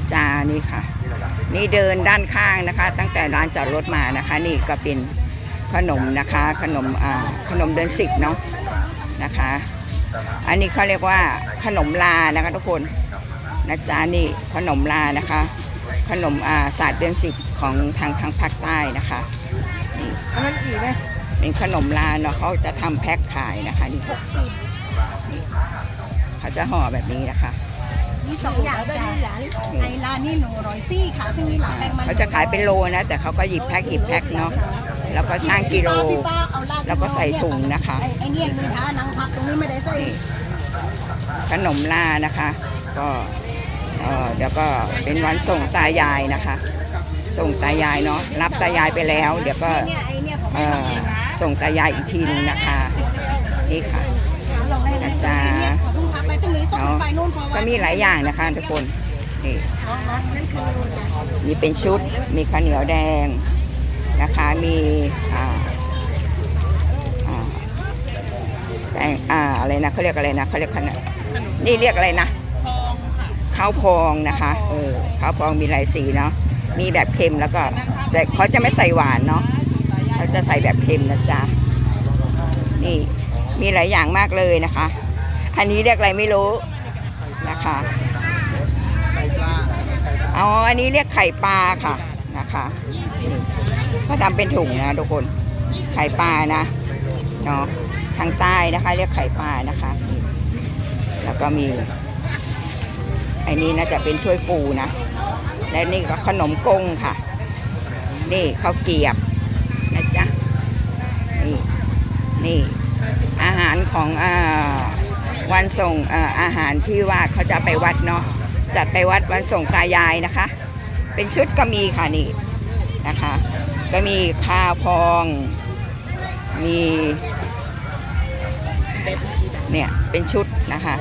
นะจ๊ะนี่ค่ะ นี่เดินด้านข้างนะคะ ตั้งแต่ร้านจอดรถมานะคะ นี่ก็เป็นขนมนะคะ ขนมอ่าขนมเดือนสิบเนาะนะคะ อันนี้เขาเรียกว่าขนมลานะคะทุกคนนะจ๊ะนี่ขนมลานะคะ ขนมอ่าศาสตร์เดือนสิบของทางทางภาคใต้นะคะนี่อันนั้นกี่ไหมเป็นขนมลาเนาะเขาจะทำแพ็คขายนะคะนี่นี่เขาจะห่อแบบนี้นะคะ มีสองอย่างจ้ะไอลานี่หนูร้อยซี่ค่ะ ซึ่งมีหลักแป้งมันเขาจะขายเป็นโลนะ แต่เขาก็หยิบแพ็คหยิบแพ็คเนาะแล้วก็สร้างกิโล พี่ป้าเอาลาดแล้วก็ใส่ถุงนะคะ ไอ้ไอเนี่ยมือท้านังพักตรงนี้ไม่ได้ใส่ขนมลานะคะ ก็เอ่อเดี๋ยวก็เป็นวันส่งตายายนะคะ ส่งตายายเนาะรับตายายไปแล้ว เดี๋ยวก็เนี่ยไอเนี่ยผมเอ่อส่งตายายอีกทีนึงนะคะ นี่ค่ะ ก็มีหลายอย่างนะคะทุกคน นี่มีเป็นชุด มีข้าวเหนียวแดงนะคะ มีอ่าอ่าแป้งอ่าอะไรนะเขาเรียกอะไรนะเขาเรียกขนนี่เรียกอะไรนะข้าวพองนะคะ เออข้าวพองมีหลายสีเนาะ มีแบบเค็มแล้วก็ แต่เขาจะไม่ใส่หวานเนาะเขาจะใส่แบบเค็มนะจ๊ะ นี่มีหลายอย่างมากเลยนะคะ อันนี้เรียกอะไรไม่รู้ นะคะไก่ปลาอันนี้เรียกไข่ปลาค่ะนะคะก็ทำเป็นถุงนะทุกคน ไข่ปลานะเนาะทางใต้นะคะ เรียกไข่ปลานะคะ แล้วก็มีไอ้นี้น่าจะเป็นถ้วยฟูนะ และนี่ก็ขนมกงค่ะ นี่ข้าวเกรียบนะจ๊ะนี่นี่อาหารของอ่า วันส่งอาอาหารที่ว่าเขาจะไปวัดเนาะจัดไปวัดวันส่งตายายนะคะ เป็นชุดก็มีค่ะนี่นะคะ ก็มีข้าวพอง มีเนี่ยเป็นชุดนะคะ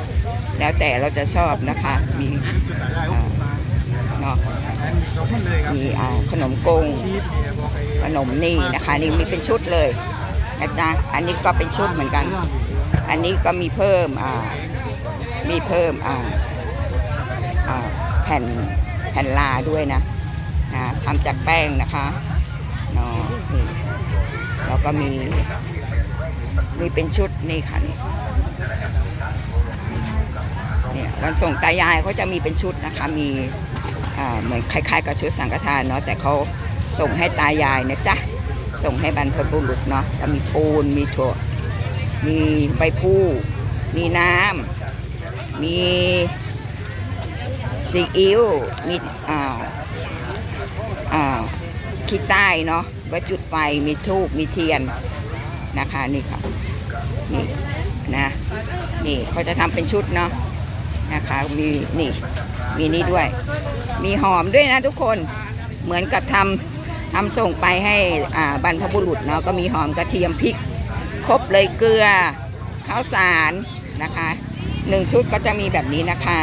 แล้วแต่เราจะชอบนะคะ มีอ่าเนาะสองมันเลยครับมีอ่าขนมกงขนมนี่นะคะ นี่มีเป็นชุดเลยนะอันนี้ก็เป็นชุดเหมือนกัน อันนี้ก็มีเพิ่มอ่ามีเพิ่มอ่าอ่าแผ่นแผ่นลาด้วยนะนะทำจากแป้งนะคะเนาะนี่แล้วก็มีมีเป็นชุดนี่ค่ะนี่เนี่ยวันส่งตายายเขาจะมีเป็นชุดนะคะ มีอ่าเหมือนคล้ายๆกับชุดสังฆทานเนาะแต่เขาส่งให้ตายายนะจ๊ะส่งให้บรรพบุรุษเนาะจะมีปูนมีถั่ว มีใบพลูมีน้ำ มีซีอิ๊ว มีอ่าอ่าขี้ใต้เนาะไว้จุดไฟ มีทูบมีเทียนนะคะ นี่ค่ะ นี่นะ นี่เขาจะทำเป็นชุดเนาะนะคะ มีนี่ มีนี่ด้วย มีหอมด้วยนะทุกคน เหมือนกับทำทำส่งไปให้อ่าบรรพบุรุษเนาะ ก็มีหอมกระเทียมพริก ครบเลยเกลือข้าวสารนะคะหนึ่งชุดก็จะมีแบบนี้นะคะ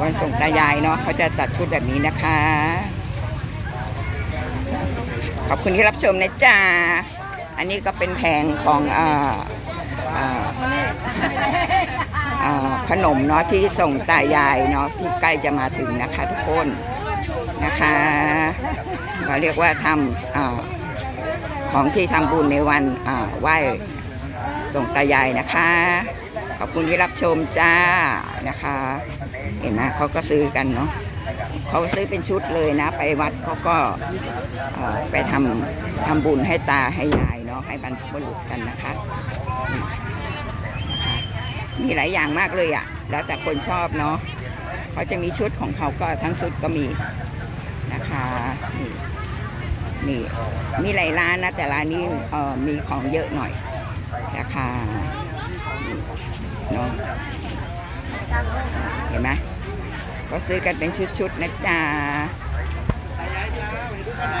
วันส่งตายายเนาะเขาจะตัดชุดแบบนี้นะคะ ขอบคุณที่รับชมนะจ๊ะอันนี้ก็เป็นแผงของออขนมเนาะที่ส่งตายายเนาะที่ใกล้จะมาถึงนะคะทุกคนนะคะเราเรียกว่าทำ ของที่ทำบุญในวันไหว้ส่งตายายนะคะ ขอบคุณที่รับชมจ้านะคะ เห็นไหมเขาก็ซื้อกันเนาะเขาซื้อเป็นชุดเลยนะ ไปวัดเขาก็ไปทำทำบุญให้ตาให้ยายเนาะให้บรรพบุรุษกันนะคะนี่นะคะมีหลายอย่างมากเลยอะ่ะ แล้วแต่คนชอบเนาะเขาจะมีชุดของเขาก็ทั้งชุดก็มีนะคะนี่ นี่ มีหลายร้านนะ แต่ร้านนี้เอ่อมีของเยอะหน่อย ราคาเนาะเห็นไหมก็ซื้อกันเป็นชุดๆนะจ๊ะ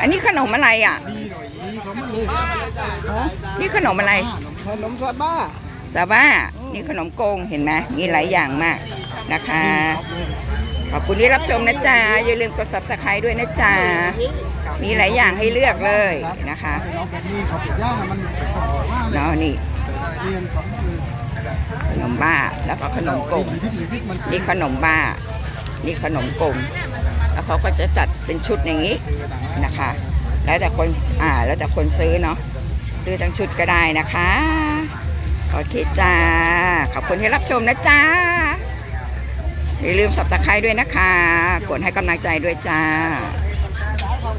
อันนี้ขนมอะไรอะดีหน่อยอีเขามันเลยนี่ขนมอะไร ขนมซาบ้าซาบ้านี่ขนมโกงเห็นไหมมีหลายอย่างมากนะคะ ขอบคุณที่รับชมนะจ๊ะ อย่าลืมกด subscribe ด้วยนะจ๊ะ มีหลายอย่างให้เลือกเลยนะคะเนาะนี่ขนมบ้าแล้วก็ขนมกลมนี่ขนมบ้า นี่ขนมกลมแล้วเขาก็จะจัดเป็นชุดอย่างนี้นะคะ แล้วแต่คนอ่าแล้วแต่คนซื้อเนาะซื้อทั้งชุดก็ได้นะคะขอเคจ้าขอบคุณที่รับชมนะจ๊ะ อย่าลืมสับตะไคร้ด้วยนะคะ กดให้กำลังใจด้วยจ้า